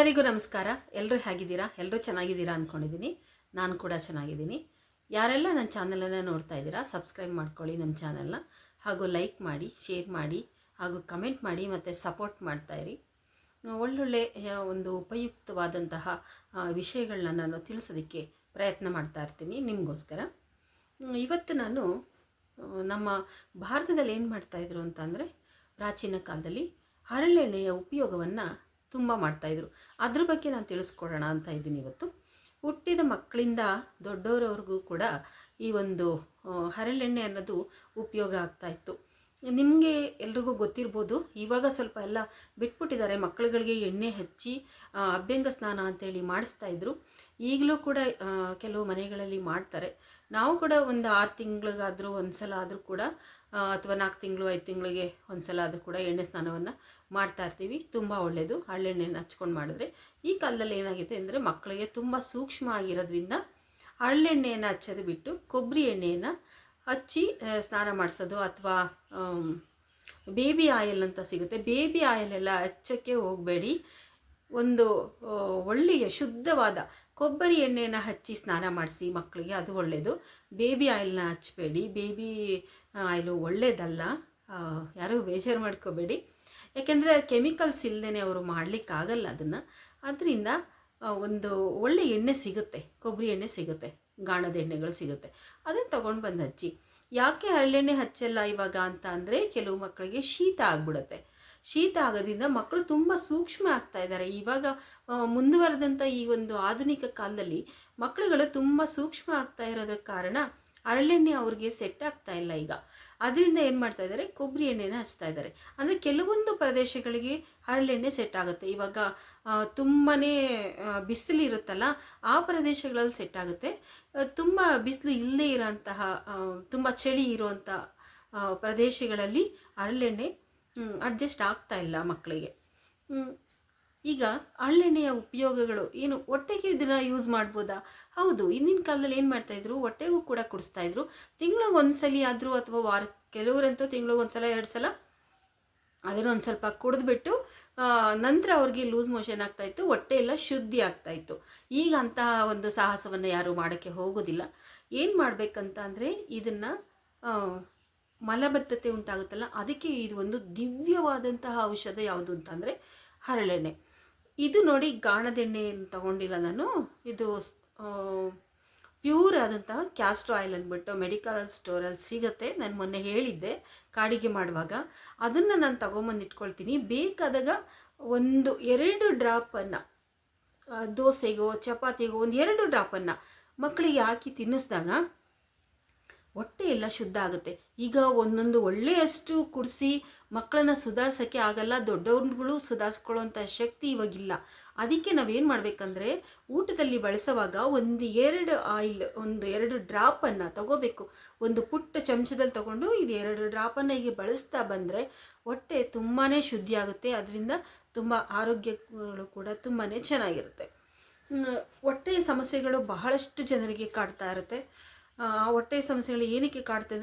ಎಲ್ಲರಿಗೂ ನಮಸ್ಕಾರ. ಎಲ್ಲರೂ ಹೇಗಿದ್ದೀರಾ? ಎಲ್ಲರೂ ಚೆನ್ನಾಗಿದ್ದೀರಾ ಅಂದ್ಕೊಂಡಿದ್ದೀನಿ ನಾನು ಕೂಡ ಚೆನ್ನಾಗಿದ್ದೀನಿ. ಯಾರೆಲ್ಲ ನನ್ನ ಚಾನಲನ್ನು ನೋಡ್ತಾ ಇದ್ದೀರಾ ಸಬ್ಸ್ಕ್ರೈಬ್ ಮಾಡ್ಕೊಳ್ಳಿ ನನ್ನ ಚಾನಲ್ನ. ಹಾಗೂ ಲೈಕ್ ಮಾಡಿ ಶೇರ್ ಮಾಡಿ ಹಾಗೂ ಕಮೆಂಟ್ ಮಾಡಿ ಮತ್ತು ಸಪೋರ್ಟ್ ಮಾಡ್ತಾಯಿರಿ ಒಳ್ಳೊಳ್ಳೆ ಆ, ಒಂದು ಉಪಯುಕ್ತವಾದಂತಹ ವಿಷಯಗಳನ್ನ ನಾನು ತಿಳಿಸೋದಕ್ಕೆ ಪ್ರಯತ್ನ ಮಾಡ್ತಾ ಇರ್ತೀನಿ ನಿಮಗೋಸ್ಕರ. ಇವತ್ತು ನಾನು ನಮ್ಮ ಭಾರತದಲ್ಲಿ ಏನು ಮಾಡ್ತಾಯಿದ್ರು ಅಂತಂದರೆ ಪ್ರಾಚೀನ ಕಾಲದಲ್ಲಿ ಹರಳೆಣ್ಣೆಯ ಉಪಯೋಗವನ್ನು ತುಂಬ ಮಾಡ್ತಾಯಿದ್ರು ಅದ್ರ ಬಗ್ಗೆ ನಾನು ತಿಳಿಸ್ಕೊಡೋಣ ಅಂತ ಇದ್ದೀನಿ ಇವತ್ತು. ಹುಟ್ಟಿದ ಮಕ್ಕಳಿಂದ ದೊಡ್ಡವರವ್ರಿಗೂ ಕೂಡ ಈ ಒಂದು ಹರಳೆಣ್ಣೆ ಅನ್ನೋದು ಉಪಯೋಗ ಆಗ್ತಾಯಿತ್ತು ನಿಮಗೆ ಎಲ್ರಿಗೂ ಗೊತ್ತಿರ್ಬೋದು, ಇವಾಗ ಸ್ವಲ್ಪ ಎಲ್ಲ ಬಿಟ್ಬಿಟ್ಟಿದ್ದಾರೆ. ಮಕ್ಕಳುಗಳಿಗೆ ಎಣ್ಣೆ ಹಚ್ಚಿ ಅಭ್ಯಂಗ ಸ್ನಾನ ಅಂತೇಳಿ ಮಾಡಿಸ್ತಾ ಇದ್ರು. ಈಗಲೂ ಕೂಡ ಕೆಲವು ಮನೆಗಳಲ್ಲಿ ಮಾಡ್ತಾರೆ. ನಾವು ಕೂಡ ಒಂದು ಆರು ತಿಂಗಳಿಗಾದರೂ ಒಂದು ಸಲ ಆದರೂ ಕೂಡ ಅಥವಾ ನಾಲ್ಕು ತಿಂಗಳು, ಐದು ತಿಂಗಳಿಗೆ ಒಂದು ಸಲ ಆದರೂ ಕೂಡ ಎಣ್ಣೆ ಸ್ನಾನವನ್ನು ಮಾಡ್ತಾ ಇರ್ತೀವಿ. ತುಂಬ ಒಳ್ಳೆಯದು ಹಳ್ಳೆಣ್ಣೆಯನ್ನು ಹಚ್ಕೊಂಡು ಮಾಡಿದ್ರೆ ಈ ಕಾಲದಲ್ಲಿ ಏನಾಗಿದೆ ಅಂದರೆ ಮಕ್ಕಳಿಗೆ ತುಂಬ ಸೂಕ್ಷ್ಮ ಆಗಿರೋದ್ರಿಂದ ಹಳ್ಳೆಣ್ಣೆಯನ್ನು ಹಚ್ಚೋದು ಬಿಟ್ಟು ಕೊಬ್ಬರಿ ಎಣ್ಣೆಯನ್ನು ಹಚ್ಚಿ ಸ್ನಾನ ಮಾಡಿಸೋದು ಅಥವಾ ಬೇಬಿ ಆಯಿಲ್ ಅಂತ ಸಿಗುತ್ತೆ. ಬೇಬಿ ಆಯಿಲ್ ಎಲ್ಲ ಹಚ್ಚೋಕ್ಕೆ ಹೋಗಬೇಡಿ. ಒಂದು ಒಳ್ಳೆಯ ಶುದ್ಧವಾದ ಕೊಬ್ಬರಿ ಎಣ್ಣೆಯನ್ನು ಹಚ್ಚಿ ಸ್ನಾನ ಮಾಡಿಸಿ ಮಕ್ಕಳಿಗೆ ಅದು ಒಳ್ಳೆಯದು ಬೇಬಿ ಆಯಿಲ್ನ ಹಚ್ಚಬೇಡಿ. ಬೇಬಿ ಆಯಿಲು ಒಳ್ಳೆಯದಲ್ಲ ಯಾರೂ ಬೇಜಾರು ಮಾಡ್ಕೋಬೇಡಿ. ಯಾಕೆಂದರೆ ಕೆಮಿಕಲ್ಸ್ ಇಲ್ಲದೇ ಅವರು ಮಾಡಲಿಕ್ಕಾಗಲ್ಲ ಅದನ್ನು. ಅದರಿಂದ ಒಂದು ಒಳ್ಳೆ ಎಣ್ಣೆ ಸಿಗುತ್ತೆ. ಕೊಬ್ಬರಿ ಎಣ್ಣೆ ಸಿಗುತ್ತೆ. ಗಾಣದ ಎಣ್ಣೆಗಳು ಸಿಗುತ್ತೆ. ಅದನ್ನು ತೊಗೊಂಡು ಬಂದು ಹಚ್ಚಿ. ಯಾಕೆ ಹರಳೆಣ್ಣೆ ಹಚ್ಚಲ್ಲ ಇವಾಗ ಅಂತ ಅಂದರೆ, ಕೆಲವು ಮಕ್ಕಳಿಗೆ ಶೀತ ಆಗ್ಬಿಡುತ್ತೆ. ಶೀತ ಆಗೋದ್ರಿಂದ ಮಕ್ಕಳು ತುಂಬ ಸೂಕ್ಷ್ಮ ಆಗ್ತಾ ಇದ್ದಾರೆ. ಇವಾಗ ಮುಂದುವರೆದಂಥ ಈ ಒಂದು ಆಧುನಿಕ ಕಾಲದಲ್ಲಿ ಮಕ್ಕಳುಗಳು ತುಂಬ ಸೂಕ್ಷ್ಮ ಆಗ್ತಾ ಇರೋದಕ್ಕೆ ಕಾರಣ ಹರಳೆಣ್ಣೆ ಅವ್ರಿಗೆ ಸೆಟ್ ಆಗ್ತಾ ಇಲ್ಲ ಈಗ. ಅದರಿಂದ ಏನು ಮಾಡ್ತಾ ಇದ್ದಾರೆ? ಕೊಬ್ಬರಿ ಎಣ್ಣೆನ ಹಚ್ತಾ ಇದ್ದಾರೆ. ಅಂದರೆ ಕೆಲವೊಂದು ಪ್ರದೇಶಗಳಿಗೆ ಹರಳೆಣ್ಣೆ ಸೆಟ್ ಆಗುತ್ತೆ. ಇವಾಗ ತುಂಬಾ ಬಿಸಿಲು ಇರುತ್ತಲ್ಲ, ಆ ಪ್ರದೇಶಗಳಲ್ಲಿ ಸೆಟ್ ಆಗುತ್ತೆ. ತುಂಬ ಬಿಸಿಲು ಇಲ್ಲದೇ ಇರೋಂತಹ ತುಂಬ ಚಳಿ ಇರುವಂಥ ಪ್ರದೇಶಗಳಲ್ಲಿ ಹರಳೆಣ್ಣೆ ಅಡ್ಜಸ್ಟ್ ಆಗ್ತಾ ಇಲ್ಲ ಮಕ್ಕಳಿಗೆ. ಈಗ ಹಳ್ಳೆಣ್ಣೆಯ ಉಪಯೋಗಗಳು ಏನು? ಹೊಟ್ಟೆಗೆ ಇದನ್ನ ಯೂಸ್ ಮಾಡ್ಬೋದಾ? ಹೌದು, ಹಿಂದಿನ ಕಾಲದಲ್ಲಿ ಏನು ಮಾಡ್ತಾಯಿದ್ರು ಹೊಟ್ಟೆಗೂ ಕೂಡ ಕುಡಿಸ್ತಾ ಇದ್ರು. ತಿಂಗಳಿಗೆ ಒಂದ್ಸಲಿ ಆದರೂ ಅಥವಾ ವಾರ, ಕೆಲವರಂತೂ ತಿಂಗಳಿಗೆ ಒಂದ್ಸಲ ಎರಡು ಸಲ ಅದನ್ನು ಒಂದು ಸ್ವಲ್ಪ ಕುಡಿದ್ಬಿಟ್ಟು ನಂತರ ಅವ್ರಿಗೆ ಲೂಸ್ ಮೋಷನ್ ಆಗ್ತಾಯಿತ್ತು ಹೊಟ್ಟೆ ಎಲ್ಲ ಶುದ್ಧಿ ಆಗ್ತಾಯಿತ್ತು ಈಗ ಅಂತಹ ಒಂದು ಸಾಹಸವನ್ನು ಯಾರೂ ಮಾಡೋಕ್ಕೆ ಹೋಗೋದಿಲ್ಲ. ಏನು ಮಾಡಬೇಕಂತ ಅಂದರೆ ಇದನ್ನು ಮಲಬದ್ಧತೆ ಉಂಟಾಗುತ್ತಲ್ಲ, ಅದಕ್ಕೆ ಇದು ಒಂದು ದಿವ್ಯವಾದಂತಹ ಔಷಧ ಯಾವುದು ಅಂತಂದರೆ ಹರಳೆಣ್ಣೆ. ಇದು ನೋಡಿ ಗಾಣದೆಣ್ಣೆ ತಗೊಂಡಿಲ್ಲ ನಾನು. ಇದು ಪ್ಯೂರ್ ಆದಂತಹ ಕ್ಯಾಸ್ಟ್ರ್ ಆಯಿಲ್ ಅಂದ್ಬಿಟ್ಟು ಮೆಡಿಕಲ್ ಸ್ಟೋರಲ್ಲಿ ಸಿಗುತ್ತೆ. ನಾನು ಮೊನ್ನೆ ಹೇಳಿದ್ದೆ ಕಾಡಿಗೆ ಮಾಡುವಾಗ. ಅದನ್ನು ನಾನು ತಗೊಂಬಂದು ಇಟ್ಕೊಳ್ತೀನಿ. ಬೇಕಾದಾಗ ಒಂದು ಎರಡು ಡ್ರಾಪನ್ನು ದೋಸೆಗೋ, ಚಪಾತಿಗೋ, ಒಂದು ಎರಡು ಡ್ರಾಪನ್ನು ಮಕ್ಕಳಿಗೆ ಹಾಕಿ ತಿನ್ನಿಸಿದಾಗ ಹೊಟ್ಟೆ ಎಲ್ಲ ಶುದ್ಧ ಆಗುತ್ತೆ. ಈಗ ಒಂದೊಂದು ಒಳ್ಳೆಯಷ್ಟು ಕುಡಿಸಿ ಮಕ್ಕಳನ್ನ ಸುಧಾರಿಸೋಕ್ಕೆ ಆಗಲ್ಲ, ದೊಡ್ಡವ್ರುಗಳು ಸುಧಾರಿಸ್ಕೊಳ್ಳೋಂಥ ಶಕ್ತಿ ಇವಾಗಿಲ್ಲ. ಅದಕ್ಕೆ ನಾವೇನು ಮಾಡಬೇಕಂದ್ರೆ, ಊಟದಲ್ಲಿ ಬಳಸುವಾಗ ಒಂದು ಎರಡು ಆಯಿಲ್, ಒಂದು ಎರಡು ಡ್ರಾಪನ್ನು ತಗೋಬೇಕು. ಒಂದು ಪುಟ್ಟ ಚಮಚದಲ್ಲಿ ತಗೊಂಡು ಇದು ಎರಡು ಡ್ರಾಪನ್ನು ಹೀಗೆ ಬಳಸ್ತಾ ಬಂದರೆ ಹೊಟ್ಟೆ ತುಂಬಾ ಶುದ್ಧಿ ಆಗುತ್ತೆ. ಅದರಿಂದ ತುಂಬ ಆರೋಗ್ಯಗಳು ಕೂಡ ತುಂಬಾ ಚೆನ್ನಾಗಿರುತ್ತೆ. ಹೊಟ್ಟೆಯ ಸಮಸ್ಯೆಗಳು ಬಹಳಷ್ಟು ಜನರಿಗೆ ಕಾಡ್ತಾ ಇರುತ್ತೆ. ಆ, ಹೊಟ್ಟೆ ಸಮಸ್ಯೆಗಳು ಏನಕ್ಕೆ ಕಾಡ್ತಾ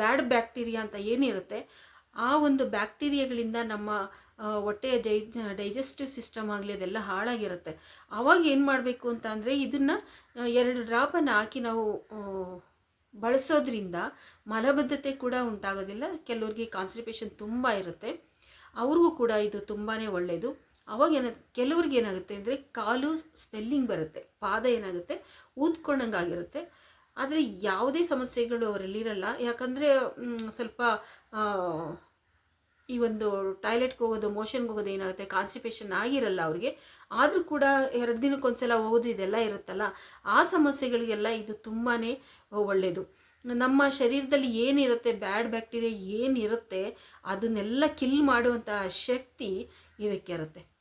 ಬ್ಯಾಡ್ ಬ್ಯಾಕ್ಟೀರಿಯಾ ಅಂತ ಏನಿರುತ್ತೆ, ಆ ಒಂದು ಬ್ಯಾಕ್ಟೀರಿಯಾಗಳಿಂದ ನಮ್ಮ ಹೊಟ್ಟೆಯ ಜೈ ಡೈಜೆಸ್ಟಿವ್ ಸಿಸ್ಟಮ್ ಆಗಲಿ ಅದೆಲ್ಲ ಹಾಳಾಗಿರುತ್ತೆ. ಆವಾಗ ಏನು ಮಾಡಬೇಕು ಅಂತ ಅಂದರೆ ಇದನ್ನು ಎರಡು ಡ್ರಾಪನ್ನು ಹಾಕಿ ನಾವು ಬಳಸೋದ್ರಿಂದ ಮಲಬದ್ಧತೆ ಕೂಡ ಉಂಟಾಗೋದಿಲ್ಲ, ಕೆಲವ್ರಿಗೆ ಕಾನ್ಸ್ಟಿಪೇಷನ್ ತುಂಬ ಇರುತ್ತೆ. ಅವ್ರಿಗೂ ಕೂಡ ಇದು ತುಂಬಾ ಒಳ್ಳೆಯದು ಅವಾಗ ಏನ, ಕೆಲವ್ರಿಗೆ ಏನಾಗುತ್ತೆ ಅಂದರೆ ಕಾಲು ಸ್ವೆಲ್ಲಿಂಗ್ ಬರುತ್ತೆ, ಪಾದ ಏನಾಗುತ್ತೆ ಊದ್ಕೊಂಡಂಗೆ ಆಗಿರುತ್ತೆ ಆದರೆ ಯಾವುದೇ ಸಮಸ್ಯೆಗಳು ಅವರಲ್ಲಿರಲ್ಲ. ಯಾಕಂದರೆ ಸ್ವಲ್ಪ ಈ ಒಂದು ಟಾಯ್ಲೆಟ್ಗೆ ಹೋಗೋದು, ಮೋಷನ್ಗೆ ಹೋಗೋದು ಏನಾಗುತ್ತೆ, ಕಾನ್ಸ್ಟಿಪೇಷನ್ ಆಗಿರಲ್ಲ ಅವ್ರಿಗೆ. ಆದರೂ ಕೂಡ ಎರಡು ದಿನಕ್ಕೊಂದ್ಸಲ ಹೋಗೋದು ಇದೆಲ್ಲ ಇರುತ್ತಲ್ಲ. ಆ ಸಮಸ್ಯೆಗಳಿಗೆಲ್ಲ ಇದು ತುಂಬಾ ಒಳ್ಳೆಯದು ನಮ್ಮ ಶರೀರದಲ್ಲಿ ಏನಿರುತ್ತೆ, ಬ್ಯಾಡ್ ಬ್ಯಾಕ್ಟೀರಿಯಾ ಏನಿರುತ್ತೆ, ಅದನ್ನೆಲ್ಲ ಕಿಲ್ ಮಾಡುವಂತಹ ಶಕ್ತಿ ಇದಕ್ಕೆ ಇರುತ್ತೆ.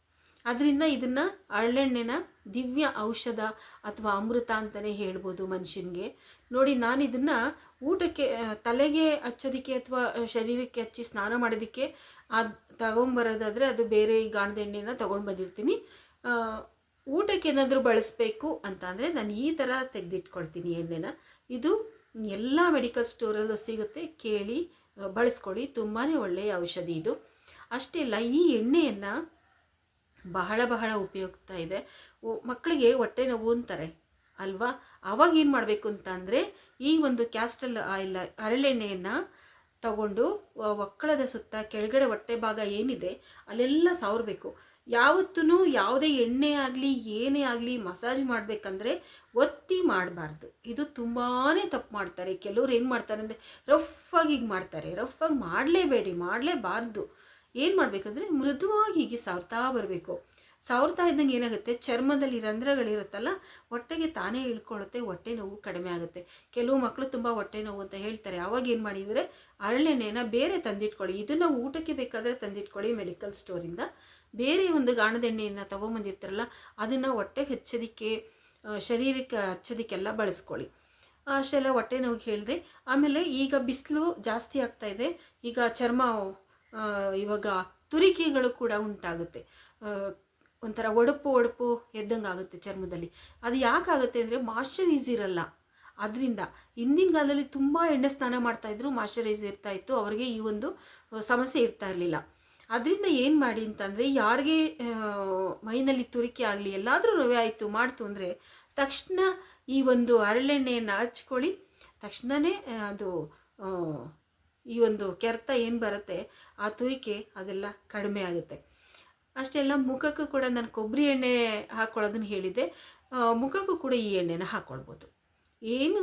ಅದರಿಂದ ಇದನ್ನು ಹರಳೆಣ್ಣೆನ ದಿವ್ಯ ಔಷಧ ಅಥವಾ ಅಮೃತ ಅಂತಲೇ ಹೇಳ್ಬೋದು ಮನುಷ್ಯನಿಗೆ. ನೋಡಿ ನಾನು ಇದನ್ನು ಊಟಕ್ಕೆ ತಲೆಗೆ ಹಚ್ಚೋದಕ್ಕೆ ಅಥವಾ ಶರೀರಕ್ಕೆ ಹಚ್ಚಿ ಸ್ನಾನ ಮಾಡೋದಕ್ಕೆ ಅದು ತಗೊಂಬರೋದಾದರೆ ಅದು ಬೇರೆ ಈ ಗಾಣದ ಎಣ್ಣೆನ ತೊಗೊಂಡು ಬಂದಿರ್ತೀನಿ. ಊಟಕ್ಕೆ ಏನಾದರೂ ಬಳಸಬೇಕು ಅಂತ ಅಂದರೆ ನಾನು ಈ ಥರ ತೆಗೆದಿಟ್ಕೊಳ್ತೀನಿ ಎಣ್ಣೆನ. ಇದು ಎಲ್ಲ ಮೆಡಿಕಲ್ ಸ್ಟೋರಲ್ಲೂ ಸಿಗುತ್ತೆ, ಕೇಳಿ ಬಳಸ್ಕೊಳ್ಳಿ. ತುಂಬಾ ಒಳ್ಳೆಯ ಔಷಧಿ ಇದು. ಅಷ್ಟೇ ಅಲ್ಲ, ಈ ಎಣ್ಣೆಯನ್ನು ಬಹಳ ಬಹಳ ಉಪಯುಕ್ತ ಇದೆ. ಮಕ್ಕಳಿಗೆ ಹೊಟ್ಟೆ ನೋವು ಅಂತಾರೆ ಅಲ್ವಾ? ಅವಾಗ ಏನು ಮಾಡಬೇಕು ಅಂತ ಅಂದರೆ ಈ ಒಂದು ಕ್ಯಾಸ್ಟಲ್ ಆಯಿಲ್ ಹರಳೆಣ್ಣೆಯನ್ನು ತಗೊಂಡು ಒಕ್ಕಳದ ಸುತ್ತ ಕೆಳಗಡೆ ಹೊಟ್ಟೆ ಭಾಗ ಏನಿದೆ ಅಲ್ಲೆಲ್ಲ ಸಾವರಬೇಕು. ಯಾವತ್ತೂ ಯಾವುದೇ ಎಣ್ಣೆ ಆಗಲಿ, ಏನೇ ಆಗಲಿ ಮಸಾಜ್ ಮಾಡಬೇಕಂದ್ರೆ ಒತ್ತಿ ಮಾಡಬಾರ್ದು. ಇದು ತುಂಬಾ ತಪ್ಪು ಮಾಡ್ತಾರೆ. ಕೆಲವ್ರು ಏನು ಮಾಡ್ತಾರೆ ಅಂದರೆ ರಫ್ ಆಗಿ ಮಾಡ್ತಾರೆ. ರಫ್ ಆಗಿ ಮಾಡಲೇಬೇಡಿ, ಮಾಡಲೇಬಾರ್ದು. ಏನು ಮಾಡಬೇಕಂದ್ರೆ ಮೃದುವಾಗಿ ಹೀಗೆ ಸಾವ್ತಾ ಬರಬೇಕು. ಸಾವ್ರ್ತಾ ಇದ್ದಂಗೆ ಏನಾಗುತ್ತೆ? ಚರ್ಮದಲ್ಲಿ ರಂಧ್ರಗಳಿರುತ್ತಲ್ಲ, ಹೊಟ್ಟೆಗೆ ತಾನೇ ಇಳ್ಕೊಳ್ಳುತ್ತೆ, ಹೊಟ್ಟೆ ನೋವು ಕಡಿಮೆ ಆಗುತ್ತೆ. ಕೆಲವು ಮಕ್ಕಳು ತುಂಬ ಹೊಟ್ಟೆ ನೋವು ಅಂತ ಹೇಳ್ತಾರೆ. ಅವಾಗ ಏನು ಮಾಡಿದರೆ ಅರಳೆಣ್ಣೆನ ಬೇರೆ ತಂದಿಟ್ಕೊಳ್ಳಿ. ಇದನ್ನು ಊಟಕ್ಕೆ ಬೇಕಾದರೆ ತಂದಿಟ್ಕೊಳ್ಳಿ ಮೆಡಿಕಲ್ ಸ್ಟೋರಿಂದ ಬೇರೆ ಒಂದು ಗಾಣದ ಎಣ್ಣೆಯನ್ನು ತೊಗೊಂಬಂದಿರ್ತಾರಲ್ಲ, ಅದನ್ನು ಹೊಟ್ಟೆಗೆ ಹಚ್ಚೋದಕ್ಕೆ ಶರೀರಕ್ಕೆ ಹಚ್ಚೋದಕ್ಕೆಲ್ಲ ಬಳಸ್ಕೊಳ್ಳಿ. ಅಷ್ಟೆಲ್ಲ ಹೊಟ್ಟೆ ನೋವಿಗೆ ಹೇಳಿದೆ. ಆಮೇಲೆ ಈಗ ಬಿಸಿಲು ಜಾಸ್ತಿ ಆಗ್ತಾ ಇದೆ. ಈಗ ಚರ್ಮ ಇವಾಗ ತುರಿಕೆಗಳು ಕೂಡ ಉಂಟಾಗುತ್ತೆ. ಒಂಥರ ಒಡಪು ಒಡಪು ಎದ್ದಂಗೆ ಆಗುತ್ತೆ ಚರ್ಮದಲ್ಲಿ. ಅದು ಯಾಕಾಗುತ್ತೆ ಅಂದರೆ ಮಾಶ್ಚರೈಸ್ ಇರಲ್ಲ. ಅದರಿಂದ ಹಿಂದಿನ ಕಾಲದಲ್ಲಿ ತುಂಬ ಎಣ್ಣೆ ಸ್ನಾನ ಮಾಡ್ತಾಯಿದ್ರು ಮಾಶ್ಚರೈಸ್ ಇರ್ತಾ ಇತ್ತು. ಅವರಿಗೆ ಈ ಒಂದು ಸಮಸ್ಯೆ ಇರ್ತಾ ಇರಲಿಲ್ಲ. ಅದರಿಂದ ಏನು ಮಾಡಿ ಅಂತಂದರೆ ಯಾರಿಗೆ ಮೈನಲ್ಲಿ ತುರಿಕೆ ಆಗಲಿ, ಎಲ್ಲಾದರೂ ರವೆ ಆಯಿತು, ಮಾಡ್ತು ಅಂದರೆ ತಕ್ಷಣ ಈ ಒಂದು ಹರಳೆಣ್ಣೆಯನ್ನು ಹಚ್ಕೊಳ್ಳಿ. ತಕ್ಷಣವೇ ಅದು ಈ ಒಂದು ಕೆರೆತ ಏನು ಬರುತ್ತೆ, ಆ ತುರಿಕೆ ಅದೆಲ್ಲ ಕಡಿಮೆ ಆಗುತ್ತೆ. ಅಷ್ಟೆಲ್ಲ ಮುಖಕ್ಕೂ ಕೂಡ ನಾನು ಕೊಬ್ಬರಿ ಎಣ್ಣೆ ಹಾಕ್ಕೊಳ್ಳೋದನ್ನು ಹೇಳಿದ್ದೆ. ಮುಖಕ್ಕೂ ಕೂಡ ಈ ಎಣ್ಣೆನ ಹಾಕ್ಕೊಳ್ಬೋದು ಏನು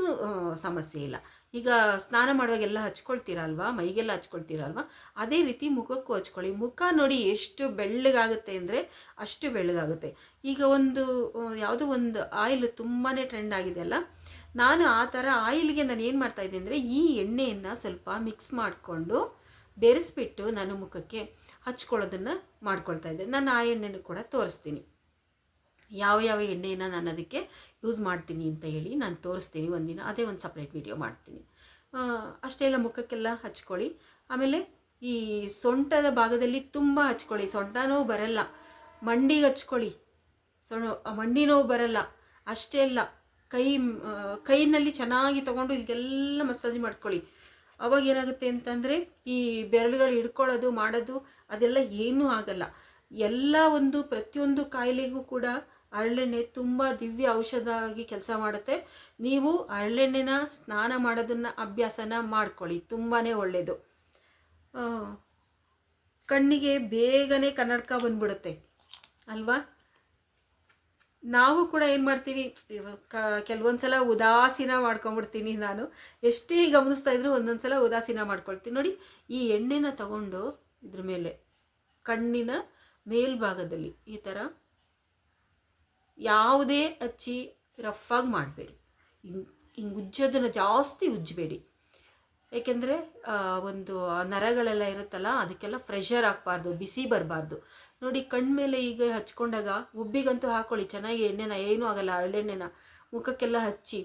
ಸಮಸ್ಯೆ ಇಲ್ಲ. ಈಗ ಸ್ನಾನ ಮಾಡುವಾಗೆಲ್ಲ ಹಚ್ಕೊಳ್ತೀರಲ್ವಾ, ಮೈಗೆಲ್ಲ ಹಚ್ಕೊಳ್ತೀರಲ್ವಾ, ಅದೇ ರೀತಿ ಮುಖಕ್ಕೂ ಹಚ್ಕೊಳ್ಳಿ. ಮುಖ ನೋಡಿ ಎಷ್ಟು ಬೆಳ್ಳಗಾಗುತ್ತೆ ಅಂದರೆ ಅಷ್ಟು ಬೆಳ್ಳಗಾಗುತ್ತೆ. ಈಗ ಒಂದು ಯಾವುದೋ ಒಂದು ಆಯಿಲ್ ತುಂಬಾ ಟ್ರೆಂಡ್ ಆಗಿದೆ ಅಲ್ಲ ನಾನು ಆ ಥರ ಆಯಿಲ್ಗೆ ನಾನು ಏನು ಮಾಡ್ತಾಯಿದ್ದೆ ಅಂದರೆ ಈ ಎಣ್ಣೆಯನ್ನು ಸ್ವಲ್ಪ ಮಿಕ್ಸ್ ಮಾಡಿಕೊಂಡು ಬೆರೆಸ್ಬಿಟ್ಟು ನಾನು ಮುಖಕ್ಕೆ ಹಚ್ಕೊಳ್ಳೋದನ್ನು ಮಾಡ್ಕೊಳ್ತಾ ಇದ್ದೆ. ನಾನು ಆ ಎಣ್ಣೆನೂ ಕೂಡ ತೋರಿಸ್ತೀನಿ. ಯಾವ ಯಾವ ಎಣ್ಣೆಯನ್ನು ನಾನು ಅದಕ್ಕೆ ಯೂಸ್ ಮಾಡ್ತೀನಿ ಅಂತ ಹೇಳಿ ನಾನು ತೋರಿಸ್ತೀನಿ ಒಂದಿನ. ಅದೇ ಒಂದು ಸಪ್ರೇಟ್ ವಿಡಿಯೋ ಮಾಡ್ತೀನಿ. ಅಷ್ಟೇ ಎಲ್ಲ ಮುಖಕ್ಕೆಲ್ಲ ಹಚ್ಕೊಳ್ಳಿ. ಆಮೇಲೆ ಈ ಸೊಂಟದ ಭಾಗದಲ್ಲಿ ತುಂಬ ಹಚ್ಕೊಳ್ಳಿ. ಸೊಂಟ ನೋವು ಬರಲ್ಲ. ಮಂಡಿಗೆ ಹಚ್ಕೊಳ್ಳಿ. ಸೊಣ ಮಂಡಿ ನೋವು ಬರಲ್ಲ. ಅಷ್ಟೇ ಅಲ್ಲ. ಕೈ ಕೈನಲ್ಲಿ ಚೆನ್ನಾಗಿ ತಗೊಂಡು ಇಲ್ಲಿಗೆಲ್ಲ ಮಸಾಜ್ ಮಾಡ್ಕೊಳ್ಳಿ. ಅವಾಗ ಏನಾಗುತ್ತೆ ಅಂತಂದರೆ ಈ ಬೆರಳುಗಳು ಹಿಡ್ಕೊಳ್ಳೋದು, ಮಾಡೋದು, ಅದೆಲ್ಲ ಏನೂ ಆಗಲ್ಲ. ಎಲ್ಲ ಒಂದು, ಪ್ರತಿಯೊಂದು ಕಾಯಿಲೆಗೂ ಕೂಡ ಹರಳೆಣ್ಣೆ ತುಂಬ ದಿವ್ಯ ಔಷಧ ಆಗಿ ಕೆಲಸ ಮಾಡುತ್ತೆ. ನೀವು ಹರಳೆಣ್ಣೆನ ಸ್ನಾನ ಮಾಡೋದನ್ನು ಅಭ್ಯಾಸನ ಮಾಡ್ಕೊಳ್ಳಿ ತುಂಬಾ ಒಳ್ಳೆಯದು ಕಣ್ಣಿಗೆ ಬೇಗನೆ ಕನ್ನಡಕ ಬಂದ್ಬಿಡುತ್ತೆ. ಅಲ್ವಾ? ನಾವು ಕೂಡ ಏನು ಮಾಡ್ತೀವಿ ಕೆಲವೊಂದು ಸಲ ಉದಾಸೀನ ಮಾಡ್ಕೊಂಬಿಡ್ತೀನಿ ನಾನು. ಎಷ್ಟೇ ಗಮನಿಸ್ತಾ ಇದ್ರು ಒಂದೊಂದು ಸಲ ಉದಾಸೀನ ಮಾಡ್ಕೊಳ್ತೀನಿ. ನೋಡಿ, ಈ ಎಣ್ಣೆನ ತಗೊಂಡು ಇದ್ರ ಮೇಲೆ, ಕಣ್ಣಿನ ಮೇಲ್ಭಾಗದಲ್ಲಿ ಈ ಥರ ಯಾವುದೇ ಹಚ್ಚಿ ಆಗಿ ಮಾಡಬೇಡಿ. ಹಿಂಗೆ ಹಿಂಗೆ ಉಜ್ಜೋದನ್ನು ಜಾಸ್ತಿ ಉಜ್ಜಬೇಡಿ. ಏಕೆಂದರೆ ಒಂದು ನರಗಳೆಲ್ಲ ಇರುತ್ತಲ್ಲ, ಅದಕ್ಕೆಲ್ಲ ಫ್ರೆಷರ್ ಹಾಕ್ಬಾರ್ದು, ಬಿಸಿ ಬರಬಾರ್ದು. ನೋಡಿ, ಕಣ್ಮೇಲೆ ಈಗ ಹಚ್ಕೊಂಡಾಗ ಉಬ್ಬಿಗಂತೂ ಹಾಕೊಳ್ಳಿ, ಚೆನ್ನಾಗಿ ಎಣ್ಣೆನ, ಏನೂ ಆಗಲ್ಲ, ಹರಳೆಣ್ಣೆನ ಮುಖಕ್ಕೆಲ್ಲ ಹಚ್ಚಿ.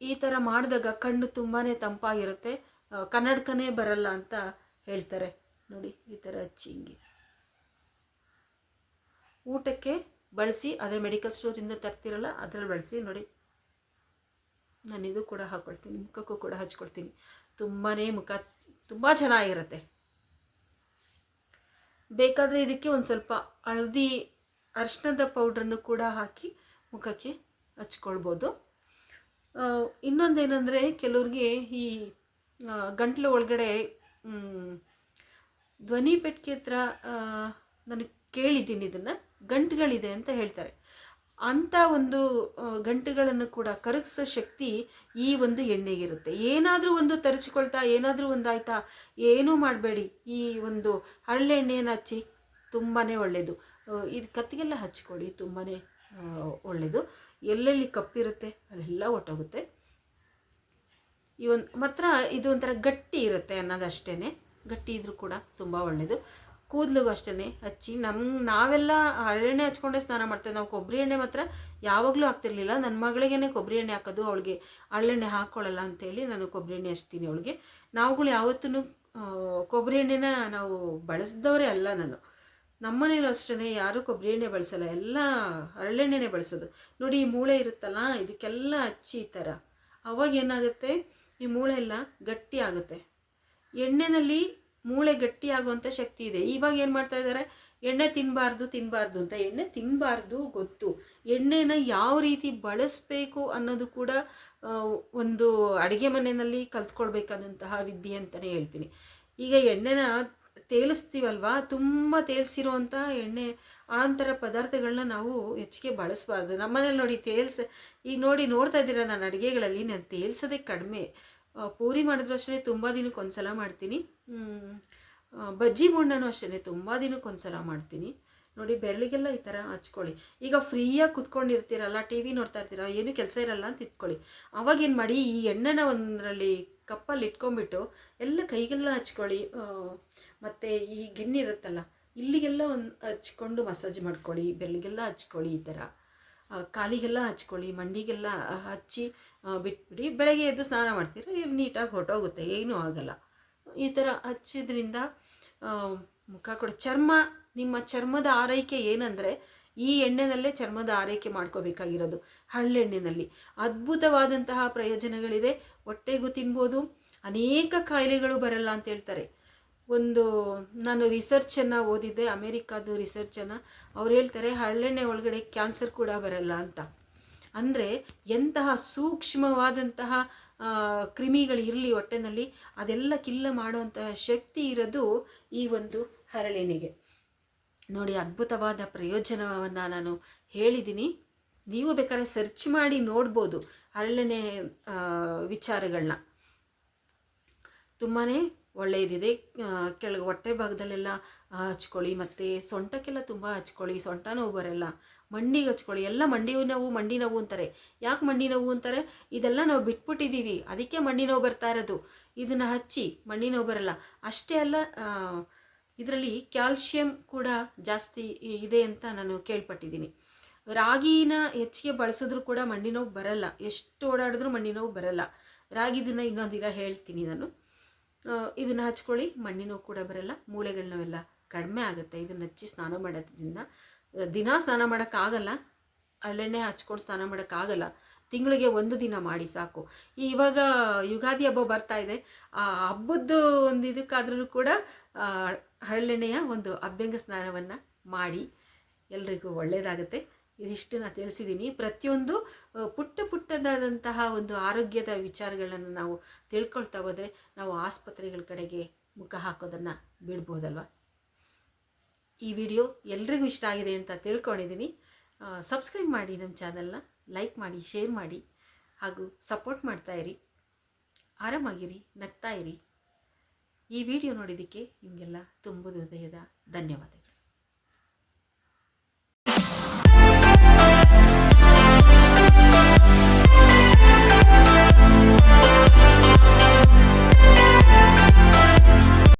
ಈ ಥರ ಮಾಡಿದಾಗ ಕಣ್ಣು ತುಂಬಾ ತಂಪಾಗಿರುತ್ತೆ. ಕನ್ನಡಕನೇ ಬರಲ್ಲ ಅಂತ ಹೇಳ್ತಾರೆ. ನೋಡಿ, ಈ ಥರ ಹಚ್ಚಿ ಹಿಂಗೆ. ಊಟಕ್ಕೆ ಬಳಸಿ, ಅದೇ ಮೆಡಿಕಲ್ ಸ್ಟೋರಿಂದ ತರ್ತಿರಲ್ಲ, ಅದರಲ್ಲಿ ಬಳಸಿ ನೋಡಿ. ನಾನು ಇದು ಕೂಡ ಹಾಕ್ಕೊಳ್ತೀನಿ ಮುಖಕ್ಕೂ ಕೂಡ ಹಚ್ಕೊಳ್ತೀನಿ. ತುಂಬಾ ಮುಖ ತುಂಬ ಚೆನ್ನಾಗಿರುತ್ತೆ. ಬೇಕಾದರೆ ಇದಕ್ಕೆ ಒಂದು ಸ್ವಲ್ಪ ಹಳದಿ ಅರಿಶಿಣದ ಪೌಡ್ರನ್ನು ಕೂಡ ಹಾಕಿ ಮುಖಕ್ಕೆ ಹಚ್ಕೊಳ್ಬೋದು. ಇನ್ನೊಂದೇನೆಂದರೆ ಕೆಲವ್ರಿಗೆ ಈ ಗಂಟ್ಲು ಒಳಗಡೆ ಧ್ವನಿ ಪೆಟ್ಟಿಗೆ ಹತ್ರ ನನಗೆ ಕೇಳಿದ್ದೀನಿ ಇದನ್ನು, ಗಂಟುಗಳಿದೆ ಅಂತ ಹೇಳ್ತಾರೆ. ಅಂಥ ಒಂದು ಗಂಟೆಗಳನ್ನು ಕೂಡ ಕರಗಿಸೋ ಶಕ್ತಿ ಈ ಒಂದು ಎಣ್ಣೆಗಿರುತ್ತೆ. ಏನಾದರೂ ಒಂದು ತರಿಸ್ಕೊಳ್ತಾ, ಏನಾದರೂ ಒಂದು ಏನೂ ಮಾಡಬೇಡಿ. ಈ ಒಂದು ಹರಳೆಣ್ಣೆಯನ್ನು ಹಚ್ಚಿ ತುಂಬಾ ಒಳ್ಳೆಯದು ಇದು ಕತ್ತಿಗೆಲ್ಲ ಹಚ್ಕೊಳ್ಳಿ ತುಂಬಾ ಒಳ್ಳೆಯದು ಎಲ್ಲೆಲ್ಲಿ ಕಪ್ಪಿರುತ್ತೆ, ಅಲ್ಲೆಲ್ಲ ಒಟ್ಟೋಗುತ್ತೆ. ಈ ಒಂದು, ಮಾತ್ರ ಇದು ಒಂಥರ ಗಟ್ಟಿ ಇರುತ್ತೆ ಅನ್ನೋದಷ್ಟೇ ಗಟ್ಟಿ ಇದ್ರೂ ಕೂಡ ತುಂಬ ಒಳ್ಳೆಯದು ಕೂದಲಿಗೂ ಅಷ್ಟೇ ಹಚ್ಚಿ ನಮ್ಮ ನಾವೆಲ್ಲ ಹರಳೆಣ್ಣೆ ಹಚ್ಕೊಂಡೇ ಸ್ನಾನ ಮಾಡ್ತೇವೆ. ನಾವು ಕೊಬ್ಬರಿ ಎಣ್ಣೆ ಮಾತ್ರ ಯಾವಾಗಲೂ ಹಾಕ್ತಿರ್ಲಿಲ್ಲ. ನನ್ನ ಮಗಳಿಗೇನೆ ಕೊಬ್ಬರಿ ಎಣ್ಣೆ ಹಾಕೋದು, ಅವಳಿಗೆ ಹರಳೆಣ್ಣೆ ಹಾಕ್ಕೊಳ್ಳಲ್ಲ ಅಂತೇಳಿ ನಾನು ಕೊಬ್ಬರಿ ಎಣ್ಣೆ ಹಚ್ತೀನಿ ಅವಳಿಗೆ. ನಾವುಗಳು ಯಾವತ್ತೂ ಕೊಬ್ಬರಿ ಎಣ್ಣೆನ ನಾವು ಬಳಸಿದವರೇ ಅಲ್ಲ ನಾನು. ನಮ್ಮನೇಲೂ ಅಷ್ಟೇ ಯಾರೂ ಕೊಬ್ಬರಿ ಎಣ್ಣೆ ಬಳಸಲ್ಲ. ಎಲ್ಲ ಹರಳೆಣ್ಣೆನೇ ಬಳಸೋದು. ನೋಡಿ ಈ ಮೂಳೆ ಇರುತ್ತಲ್ಲ, ಇದಕ್ಕೆಲ್ಲ ಹಚ್ಚಿ ಈ ಥರ ಅವಾಗ ಏನಾಗುತ್ತೆ, ಈ ಮೂಳೆ ಎಲ್ಲ ಗಟ್ಟಿ ಆಗುತ್ತೆ. ಎಣ್ಣೆನಲ್ಲಿ ಮೂಳೆ ಗಟ್ಟಿ ಆಗುವಂಥ ಶಕ್ತಿ ಇದೆ. ಇವಾಗ ಏನು ಮಾಡ್ತಾ ಇದ್ದಾರೆ ಎಣ್ಣೆ ತಿನ್ನಬಾರ್ದು ತಿನ್ನಬಾರ್ದು ಅಂತ. ಎಣ್ಣೆ ತಿನ್ನಬಾರ್ದು ಗೊತ್ತು. ಎಣ್ಣೆನ ಯಾವ ರೀತಿ ಬಳಸಬೇಕು ಅನ್ನೋದು ಕೂಡ ಒಂದು ಅಡುಗೆ ಮನೆಯಲ್ಲಿ ಕಲ್ತ್ಕೊಳ್ಬೇಕಾದಂತಹ ವಿದ್ಯೆ ಅಂತಲೇ ಹೇಳ್ತೀನಿ. ಈಗ ಎಣ್ಣೆನ ತೇಲಿಸ್ತೀವಲ್ವ? ತುಂಬ ತೇಲಿಸಿರುವಂಥ ಎಣ್ಣೆ, ಆ ಥರ ಪದಾರ್ಥಗಳನ್ನ ನಾವು ಹೆಚ್ಚಿಗೆ ಬಳಸಬಾರ್ದು. ನಮ್ಮನೇಲಿ ನೋಡಿ ತೇಲ್ಸ, ಈಗ ನೋಡಿ ನೋಡ್ತಾ ಇದ್ದೀರಾ? ನಾನು ಅಡುಗೆಗಳಲ್ಲಿ ನಾನು ತೇಲ್ಸೋದೇ ಕಡಿಮೆ. ಪೂರಿ ಮಾಡಿದ್ರು ಅಷ್ಟೇ ತುಂಬ ದಿನಕ್ಕೆ ಒಂದ್ಸಲ ಮಾಡ್ತೀನಿ. ಬಜ್ಜಿ ಬೋಂಡನೂ ಅಷ್ಟೇ ತುಂಬ ದಿನಕ್ಕೆ ಒಂದ್ಸಲ ಮಾಡ್ತೀನಿ. ನೋಡಿ ಬೆರಳಿಗೆಲ್ಲ ಈ ಥರ ಹಚ್ಕೊಳ್ಳಿ. ಈಗ ಫ್ರೀಯಾಗಿ ಕುತ್ಕೊಂಡಿರ್ತೀರಲ್ಲ ಟಿ ವಿ ನೋಡ್ತಾ ಇರ್ತೀರ ಏನು ಕೆಲಸ ಇರಲ್ಲ ಅಂತ ಇಟ್ಕೊಳ್ಳಿ. ಅವಾಗೇನು ಮಾಡಿ ಈ ಎಣ್ಣೆನ ಒಂದರಲ್ಲಿ ಕಪ್ಪಲ್ಲಿ ಇಟ್ಕೊಂಡ್ಬಿಟ್ಟು ಎಲ್ಲ ಕೈಗೆಲ್ಲ ಹಚ್ಕೊಳ್ಳಿ. ಮತ್ತು ಈ ಗಿಣ್ಣಿ ಇರುತ್ತಲ್ಲ ಇಲ್ಲಿಗೆಲ್ಲ ಒಂದು ಹಚ್ಕೊಂಡು ಮಸಾಜ್ ಮಾಡ್ಕೊಳ್ಳಿ ಬೆರಳಿಗೆಲ್ಲ ಹಚ್ಕೊಳ್ಳಿ ಈ ಥರ. ಕಾಲಿಗೆಲ್ಲ ಹಚ್ಕೊಳ್ಳಿ, ಮಂಡಿಗೆಲ್ಲ ಹಚ್ಚಿ ಬಿಟ್ಬಿಡಿ, ಬೆಳಗ್ಗೆ ಎದ್ದು ಸ್ನಾನ ಮಾಡ್ತೀರ? ನೀಟಾಗಿ ಹೊರಟೋಗುತ್ತೆ, ಏನೂ ಆಗಲ್ಲ. ಈ ಥರ ಹಚ್ಚಿದ್ರಿಂದ ಮುಖ ಕೊಡ. ಚರ್ಮ, ನಿಮ್ಮ ಚರ್ಮದ ಆರೈಕೆ ಏನಂದರೆ, ಈ ಎಣ್ಣೆನಲ್ಲೇ ಚರ್ಮದ ಆರೈಕೆ ಮಾಡ್ಕೋಬೇಕಾಗಿರೋದು, ಹಳ್ಳೆಣ್ಣೆನಲ್ಲಿ. ಅದ್ಭುತವಾದಂತಹ ಪ್ರಯೋಜನಗಳಿದೆ. ಹೊಟ್ಟೆಗೂ ತಿನ್ಬೋದು. ಅನೇಕ ಕಾಯಿಲೆಗಳು ಬರಲ್ಲ ಅಂತ ಹೇಳ್ತಾರೆ. ಒಂದು, ನಾನು ರಿಸರ್ಚನ್ನು ಓದಿದ್ದೆ ಅಮೇರಿಕಾದು ರಿಸರ್ಚನ್ನು ಅವ್ರು ಹೇಳ್ತಾರೆ, ಹರಳೆಣ್ಣೆ ಒಳಗಡೆ ಕ್ಯಾನ್ಸರ್ ಕೂಡ ಬರಲ್ಲ ಅಂತ. ಅಂದರೆ, ಎಂತಹ ಸೂಕ್ಷ್ಮವಾದಂತಹ ಕ್ರಿಮಿಗಳು ಇರಲಿ ಹೊಟ್ಟೆನಲ್ಲಿ, ಅದೆಲ್ಲ ಕಿಲ್ಲ ಮಾಡುವಂತಹ ಶಕ್ತಿ ಇರೋದು ಈ ಒಂದು ಹರಳೆಣ್ಣೆಗೆ. ನೋಡಿ, ಅದ್ಭುತವಾದ ಪ್ರಯೋಜನವನ್ನು ನಾನು ಹೇಳಿದ್ದೀನಿ ನೀವು ಬೇಕಾದ್ರೆ ಸರ್ಚ್ ಮಾಡಿ ನೋಡ್ಬೋದು ಹರಳೆಣ್ಣೆ ವಿಚಾರಗಳನ್ನ ತುಂಬಾ ಒಳ್ಳೆಯದಿದೆ ಕೆಳಗೆ ಹೊಟ್ಟೆ ಭಾಗದಲ್ಲೆಲ್ಲ ಹಚ್ಕೊಳ್ಳಿ, ಮತ್ತು ಸೊಂಟಕ್ಕೆಲ್ಲ ತುಂಬ ಹಚ್ಕೊಳ್ಳಿ, ಸೊಂಟ ನೋವು ಬರಲ್ಲ. ಮಂಡಿಗೆ ಹಚ್ಕೊಳ್ಳಿ. ಎಲ್ಲ ಮಂಡಿ ನೋವು ಮಂಡಿ ನೋವು ಅಂತಾರೆ. ಯಾಕೆ ಮಂಡಿ ನೋವು ಅಂತಾರೆ? ಇದೆಲ್ಲ ನಾವು ಬಿಟ್ಬಿಟ್ಟಿದ್ದೀವಿ ಅದಕ್ಕೆ ಮಂಡಿ ನೋವು ಬರ್ತಾ ಇರೋದು. ಇದನ್ನು ಹಚ್ಚಿ ಮಂಡಿ ನೋವು ಬರಲ್ಲ. ಅಷ್ಟೇ ಅಲ್ಲ ಇದರಲ್ಲಿ ಕ್ಯಾಲ್ಶಿಯಂ ಕೂಡ ಜಾಸ್ತಿ ಇದೆ ಅಂತ ನಾನು ಕೇಳ್ಪಟ್ಟಿದ್ದೀನಿ. ರಾಗಿನ ಹೆಚ್ಚಿಗೆ ಬಳಸಿದ್ರು ಕೂಡ ಮಂಡಿ ನೋವು ಬರಲ್ಲ. ಎಷ್ಟು ಓಡಾಡಿದ್ರೂ ಮಂಡಿ ನೋವು ಬರಲ್ಲ. ರಾಗಿದನ್ನು ಇನ್ನೊಂದಿರ ಹೇಳ್ತೀನಿ ನಾನು. ಇದನ್ನು ಹಚ್ಕೊಳ್ಳಿ. ಮಣ್ಣಿನೂ ಕೂಡ ಬರಲ್ಲ ಮೂಳೆಗಳನ್ನೂ ಕಡಿಮೆ ಆಗುತ್ತೆ. ಇದನ್ನು ಹಚ್ಚಿ ಸ್ನಾನ ಮಾಡೋದ್ರಿಂದ ದಿನ ಸ್ನಾನ ಮಾಡೋಕ್ಕಾಗಲ್ಲ ಹಳ್ಳೆಣ್ಣೆ ಹಚ್ಕೊಂಡು ಸ್ನಾನ ಮಾಡೋಕ್ಕಾಗಲ್ಲ. ತಿಂಗಳಿಗೆ ಒಂದು ದಿನ ಮಾಡಿ ಸಾಕು. ಇವಾಗ ಯುಗಾದಿ ಹಬ್ಬ ಬರ್ತಾ ಇದೆ. ಆ ಹಬ್ಬದ್ದು ಒಂದು ಇದಕ್ಕಾದ್ರೂ ಕೂಡ ಹರಳೆಣ್ಣೆಯ ಒಂದು ಅಭ್ಯಂಗ ಸ್ನಾನವನ್ನು ಮಾಡಿ ಎಲ್ರಿಗೂ ಒಳ್ಳೆಯದಾಗುತ್ತೆ ಇದಿಷ್ಟು ನಾನು ತಿಳಿಸಿದ್ದೀನಿ ಪ್ರತಿಯೊಂದು ಪುಟ್ಟ ಪುಟ್ಟದಾದಂತಹ ಒಂದು ಆರೋಗ್ಯದ ವಿಚಾರಗಳನ್ನು ನಾವು ತಿಳ್ಕೊಳ್ತಾ ಹೋದರೆ ನಾವು ಆಸ್ಪತ್ರೆಗಳ ಕಡೆಗೆ ಮುಖ ಹಾಕೋದನ್ನು ಬಿಡ್ಬೋದಲ್ವ? ಈ ವಿಡಿಯೋ ಎಲ್ರಿಗೂ ಇಷ್ಟ ಆಗಿದೆ ಅಂತ ತಿಳ್ಕೊಂಡಿದ್ದೀನಿ ಸಬ್ಸ್ಕ್ರೈಬ್ ಮಾಡಿ ನಮ್ಮ ಚಾನಲ್ನ, ಲೈಕ್ ಮಾಡಿ, ಶೇರ್ ಮಾಡಿ, ಹಾಗೂ ಸಪೋರ್ಟ್ ಮಾಡ್ತಾ ಇರಿ. ಆರಾಮಾಗಿರಿ, ನಗ್ತಾ ಇರಿ. ಈ ವಿಡಿಯೋ ನೋಡಿದ್ದಕ್ಕೆ ನಿಮಗೆಲ್ಲ ತುಂಬ ಹೃದಯದ ಧನ್ಯವಾದಗಳು.